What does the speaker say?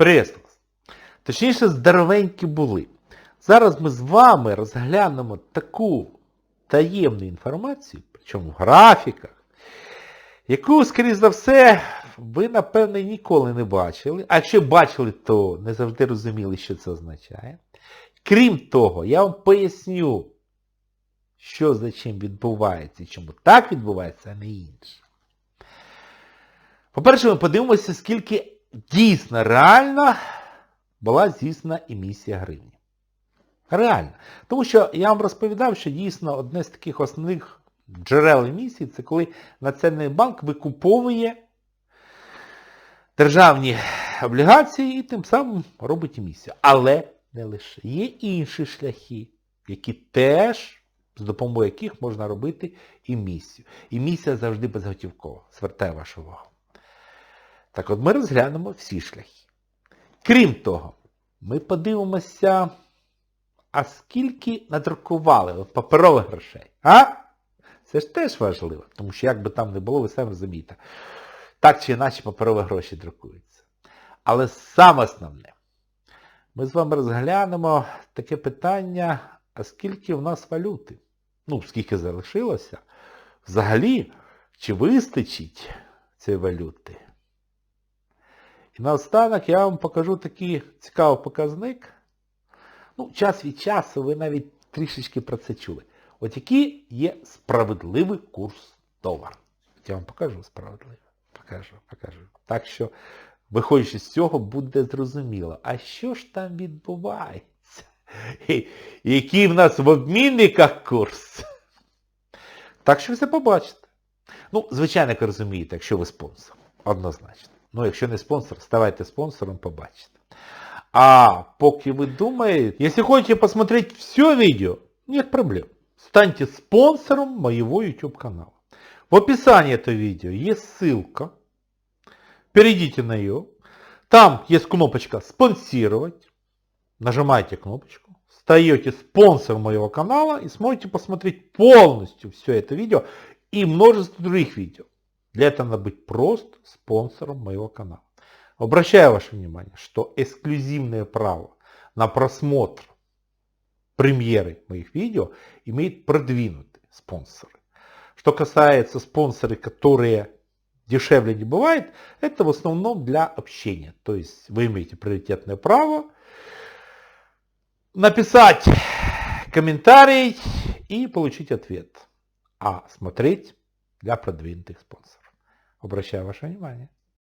Приветствую. Точніше, здоровенькі були. Зараз ми з вами розглянемо таку таємну інформацію, причому в графіках, яку, скоріш за все, ви, напевне, ніколи не бачили. А якщо бачили, то не завжди розуміли, що це означає. Крім того, я вам поясню, що за чим відбувається і чому так відбувається, а не інше. По-перше, ми подивимося, скільки дійсно реально була здійснена емісія гривні. Реально. Тому що я вам розповідав, що дійсно одне з таких основних джерел емісії це коли Національний банк викуповує державні облігації і тим самим робить емісію. Але не лише. Є інші шляхи, які теж, з допомогою яких можна робити емісію. Емісія завжди безготівкова. Звертаю вашу увагу. Так от ми розглянемо всі шляхи. Крім того, ми подивимося, а скільки надрукували паперових грошей. А? Це ж теж важливо, тому що як би там не було, ви самі розумієте. Так чи інакше паперові гроші друкуються. Але саме основне, ми з вами розглянемо таке питання, а скільки в нас валюти? Ну, скільки залишилося? Взагалі, чи вистачить цієї валюти? Наостанок я вам покажу такий цікавий показник. Ну, час від часу ви навіть трішечки про це чули. От який є справедливий курс долара. Я вам покажу справедливий. Покажу, покажу. Так що, виходячи з цього, буде зрозуміло, а що ж там відбувається? І який в нас в обмінниках курс? Так що все побачите. Ну, звичайно, як розумієте, якщо ви спонсор. Однозначно. Ну, якщо не спонсор, ставайте спонсором, побачите. А поки вы думаете, если хотите посмотреть все видео, нет проблем. Станьте спонсором моего YouTube канала. В описании этого видео есть ссылка. Перейдите на нее. Там есть кнопочка «Спонсировать». Нажимаете кнопочку. Стаете спонсором моего канала и сможете посмотреть полностью все это видео и множество других видео. Для этого надо быть просто спонсором моего канала. Обращаю ваше внимание, что эксклюзивное право на просмотр премьеры моих видео имеют продвинутые спонсоры. Что касается спонсоры, которые дешевле не бывает, это в основном для общения. То есть вы имеете приоритетное право написать комментарий и получить ответ. А смотреть для продвинутых спонсоров. Обращаю ваше внимание.